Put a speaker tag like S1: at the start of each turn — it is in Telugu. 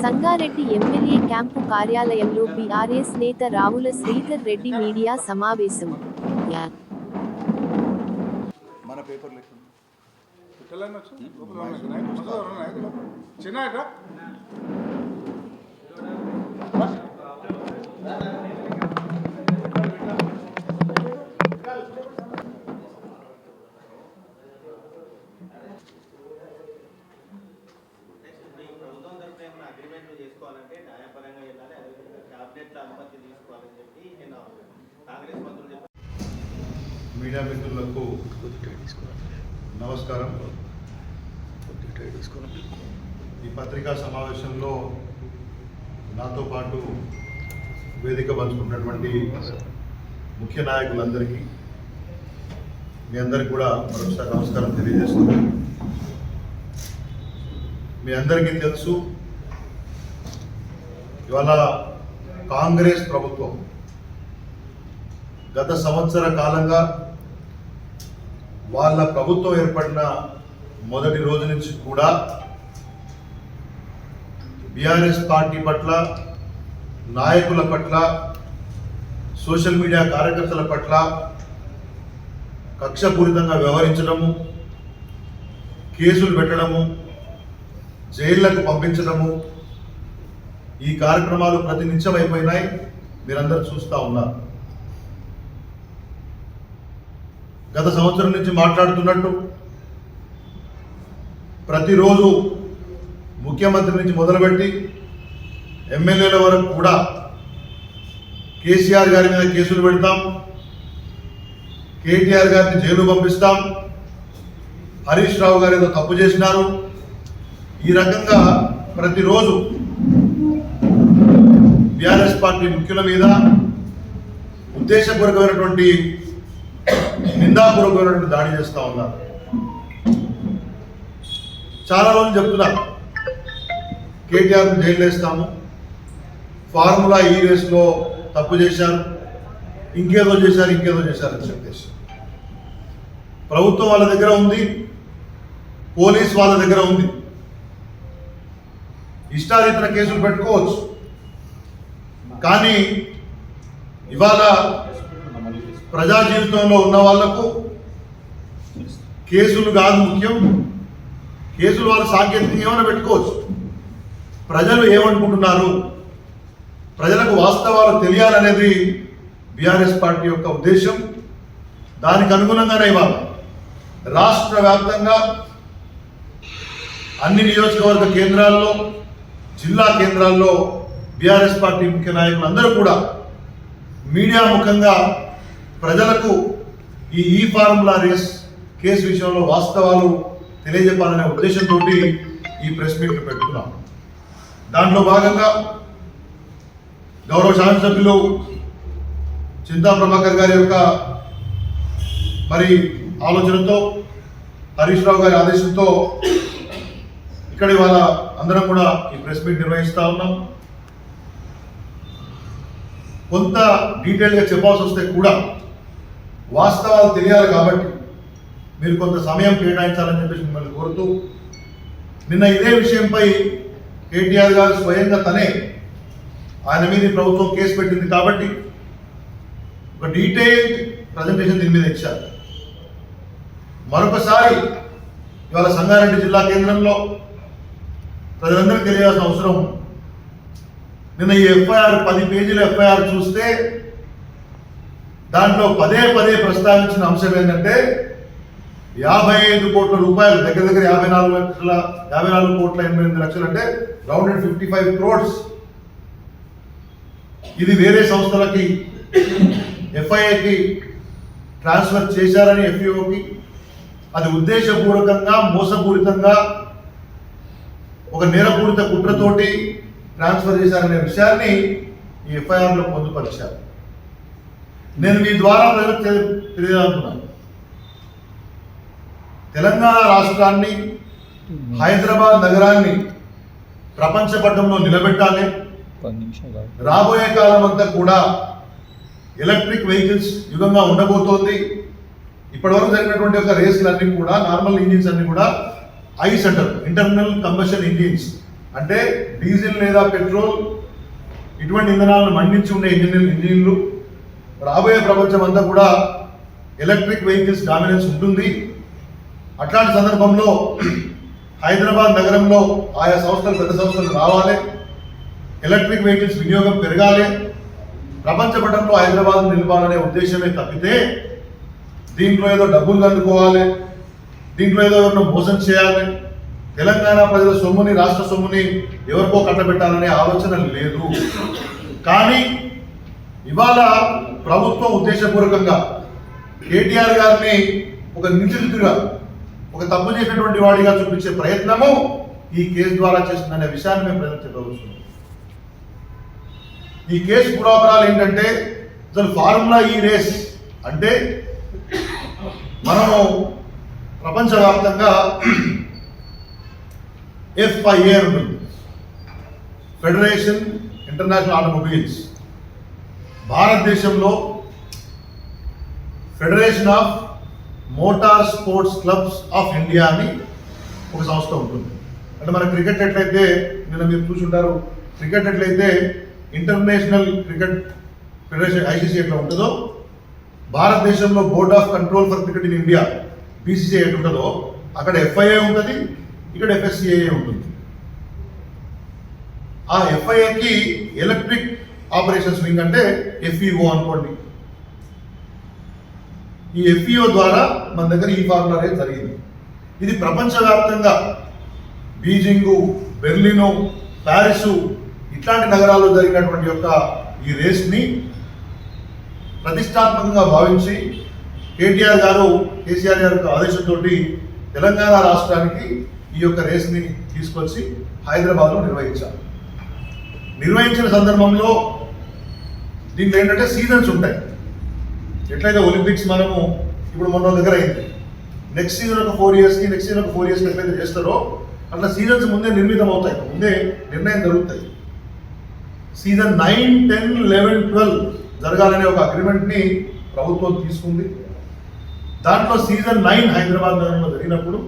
S1: సంగారెడ్డి ఎమ్మెల్యే క్యాంపు కార్యాలయంలో బీఆర్ఎస్ నేత రావుల శ్రీధర్ రెడ్డి మీడియా సమావేశం. యా-
S2: అనుమతి తీసుకోవాలని చెప్పి కాంగ్రెస్ మంత్రులు
S3: మీడియా మిత్రులకు నమస్కారం. ఈ పత్రికా సమావేశంలో నాతో పాటు వేదిక పంచుకున్నటువంటి ముఖ్య నాయకులందరికీ మీ అందరికి కూడా మరొకసారి నమస్కారం తెలియజేస్తున్నాను. మీ అందరికీ తెలుసు ఇవాళ కాంగ్రెస్ ప్రభుత్వం గత సంవత్సర కాలంగా వాళ్ళ ప్రభుత్వం ఏర్పడిన మొదటి రోజు నుంచి కూడా బీఆర్ఎస్ పార్టీ పట్ల నాయకుల పట్ల సోషల్ మీడియా కార్యకర్తల పట్ల కక్షపూరితంగా వ్యవహరించడము కేసులు పెట్టడము జైళ్ళకు పంపించడము ఈ కార్యక్రమాలు ప్రతినిత్యం అయిపోయినాయి మీరందరూ చూస్తూ ఉన్నారు. గత సంవత్సరం నుంచి మాట్లాడుతున్నట్టు ప్రతిరోజు ముఖ్యమంత్రి నుంచి మొదలుపెట్టి ఎమ్మెల్యేల వరకు కూడా కేసీఆర్ గారి మీద కేసులు పెడతాం. కేటీఆర్ గారిని జైలు పంపిస్తాం. హరీష్ రావు గారు ఏదో తప్పు చేసినారు. ఈ రకంగా ప్రతిరోజు బీఆర్ఎస్ పార్టీ ముఖ్యుల మీద ఉద్దేశపూర్వకమైనటువంటి నిందాపూర్వకమైనటువంటి దాడి చేస్తూ ఉన్నారు చాలా రోజులు చెప్తున్నారు కేటీఆర్ జైలు వేస్తాము. ఫార్ములా ఈ రేస్లో తప్పు చేశారు. ఇంకేదో చేశారు ఇంకేదో చేశారు అని చెప్పేసి. ప్రభుత్వం వాళ్ళ దగ్గర ఉంది. పోలీస్ వాళ్ళ దగ్గర ఉంది. ఇష్టారీతన కేసులు పెట్టుకోవచ్చు. కానీ ఇవాళ ప్రజా జీవితంలో ఉన్న వాళ్ళకు కేసులు కాదు ముఖ్యం. కేసులు వాళ్ళు సాంకేతికంగా ఏమైనా పెట్టుకోవచ్చు. ప్రజలు ఏమనుకుంటున్నారు? ప్రజలకు వాస్తవాలు తెలియాలనేది బీఆర్ఎస్ పార్టీ యొక్క ఉద్దేశం. దానికి అనుగుణంగానే ఇవాళ రాష్ట్ర వ్యాప్తంగా అన్ని నియోజకవర్గ కేంద్రాల్లో జిల్లా కేంద్రాల్లో బీఆర్ఎస్ పార్టీ ముఖ్య నాయకులు అందరూ కూడా మీడియా ముఖంగా ప్రజలకు ఈ ఈ ఫార్ములా రేస్ కేసు విషయంలో వాస్తవాలు తెలియజెప్పాలనే ఉద్దేశంతో ఈ ప్రెస్ మీట్లు పెట్టుకున్నాం దాంట్లో భాగంగా గౌరవ శాసనసభ్యులు చింతా ప్రభాకర్ గారి యొక్క మరి ఆలోచనతో హరీష్ రావు గారి ఆదేశంతో ఇక్కడ ఇవాళ అందరం కూడా ఈ ప్రెస్ మీట్ నిర్వహిస్తూ ఉన్నాం. కొంత డీటెయిల్గా చెప్పాల్సి వస్తే కూడా వాస్తవాలు తెలియాలి కాబట్టి మీరు కొంత సమయం కేటాయించాలని చెప్పేసి మిమ్మల్ని కోరుతూ నిన్న ఇదే విషయంపై కేటీఆర్ గారు స్వయంగా తనే ఆయన మీద ప్రభుత్వం కేసు పెట్టింది కాబట్టి ఒక డీటెయిల్డ్ ప్రజెంటేషన్ దీని మీద ఇచ్చారు మరొకసారి ఇవాళ సంగారెడ్డి జిల్లా కేంద్రంలో ప్రజలందరికీ తెలియాల్సిన అవసరం ఉంది. నిన్న ఈ ఎఫ్ఐఆర్ పది పేజీల ఎఫ్ఐఆర్ చూస్తే దాంట్లో పదే పదే ప్రస్తావించిన అంశం ఏంటంటే యాభై ఐదు కోట్ల రూపాయలు దగ్గర దగ్గర యాభై నాలుగు లక్షల యాభై నాలుగు కోట్ల ఎనభై ఎనిమిది లక్షలు అంటే రౌండెడ్ ఫిఫ్టీ ఫైవ్ క్రోడ్స్ ఇది వేరే సంస్థలకి ఎఫ్ఐఐకి ట్రాన్స్ఫర్ చేశారని ఎఫ్ఈఓకి. అది ఉద్దేశపూర్వకంగా మోసపూరితంగా ఒక నేరపూరిత కుట్రతోటి ట్రాన్స్ఫర్ చేశారనే విషయాన్ని ఈ ఎఫ్ఐఆర్లో పొందుపరిచారు. నేను మీ ద్వారా ప్రజలకు తెలి- తెలియాలనుకున్నాను తెలంగాణ రాష్ట్రాన్ని హైదరాబాద్ నగరాన్ని ప్రపంచ పటంలో నిలబెట్టాలి రాబోయే కాలం అంతా కూడా ఎలక్ట్రిక్ వెహికల్స్ యుగంగా ఉండబోతోంది. ఇప్పటివరకు జరిగినటువంటి ఒక రేసులు అన్ని కూడా నార్మల్ ఇంజిన్స్ అన్ని కూడా ఐస్ అంటారు ఇంటర్నల్ కంబషన్ ఇంజిన్స్. అంటే డీజిల్ లేదా పెట్రోల్? ఇటువంటి ఇంధనాలను మండించి ఉండే ఇంజనీర్ ఇంజనీర్లు రాబోయే ప్రపంచం అంతా కూడా ఎలక్ట్రిక్ వెహికల్స్ డామినెన్స్ ఉంటుంది. అట్లాంటి సందర్భంలో హైదరాబాద్ నగరంలో ఆయా సంస్థలు పెద్ద సంస్థలు రావాలి. ఎలక్ట్రిక్ వెహికల్స్ వినియోగం పెరగాలి. ప్రపంచ పటంలో హైదరాబాద్ నిలవాలనే ఉద్దేశమే తప్పితే దీంట్లో ఏదో డబ్బులు దండుకోవాలి దీంట్లో ఏదో ఎవరినో మోసం చేయాలి. తెలంగాణ ప్రజల సొమ్ముని రాష్ట్ర సొమ్ముని ఎవరికో కట్టబెట్టాలనే ఆలోచన లేదు. కానీ ఇవాళ ప్రభుత్వం ఉద్దేశపూర్వకంగా కేటీఆర్ గారిని ఒక నిందితుడిగా ఒక తప్పు చేసినటువంటి వాడిగా చూపించే ప్రయత్నము ఈ కేసు ద్వారా చేస్తుందనే విషయాన్ని మేము ప్రజలు చెప్పవచ్చున్నాం ఈ కేసు పురాపరాలు ఏంటంటే అసలు ఫార్ములా ఈ రేస్ అంటే మనము ప్రపంచవ్యాప్తంగా ఎఫ్ఐఏ ఉంటుంది ఫెడరేషన్ ఇంటర్నేషనల్ ఆటోమొబైల్స్ భారతదేశంలో federation of motor sports clubs of India అని ఒక సంస్థ ఉంటుంది. అంటే మన క్రికెట్ ఎట్లయితే నిన్న మీరు చూసుంటారు క్రికెట్ ఎట్లయితే ఇంటర్నేషనల్ క్రికెట్ ఫెడరేషన్ ఐసీసీ ఎట్లా ఉంటుందో భారతదేశంలో board of control for cricket in India BCC ఎట్లా ఉంటుందో అక్కడ ఎఫ్ఐఏ ఉంటుంది ఇక్కడ ఎఫ్ఎస్సిఐఏ ఉంటుంది? ఆ ఎఫ్ఐఏకి ఎలక్ట్రిక్ ఆపరేషన్స్ వింగ్ అంటే ఎఫ్ఈఓ అనుకోండి. ఈ ఎఫ్ఈఓ ద్వారా మన దగ్గర ఈ ఫార్ములా అనేది జరిగింది. ఇది ప్రపంచవ్యాప్తంగా బీజింగు బెర్లిను ప్యారిసు ఇట్లాంటి నగరాల్లో జరిగినటువంటి యొక్క ఈ రేస్ని ప్రతిష్టాత్మకంగా భావించి కేటీఆర్ గారు కేసీఆర్ గారి యొక్క ఆదేశంతో తెలంగాణ రాష్ట్రానికి ఈ యొక్క రేస్ని తీసుకొచ్చి హైదరాబాద్లో నిర్వహించాలి నిర్వహించిన సందర్భంలో దీంట్లో ఏంటంటే సీజన్స్ ఉంటాయి. ఎట్లయితే ఒలింపిక్స్ మనము ఇప్పుడు మొన్న దగ్గర అయింది. నెక్స్ట్ సీజన్ ఒక ఫోర్ ఇయర్స్కి నెక్స్ట్ సీజన్ ఒక ఫోర్ ఇయర్స్కి ఎట్లయితే చేస్తారో అట్లా సీజన్స్ ముందే నిర్మితం అవుతాయి. ముందే నిర్ణయం జరుగుతాయి. Season nine ten eleven twelve జరగాలనే ఒక అగ్రిమెంట్ని ప్రభుత్వం తీసుకుంది. దాంట్లో సీజన్ నైన్ హైదరాబాద్ నగరంలో జరిగినప్పుడు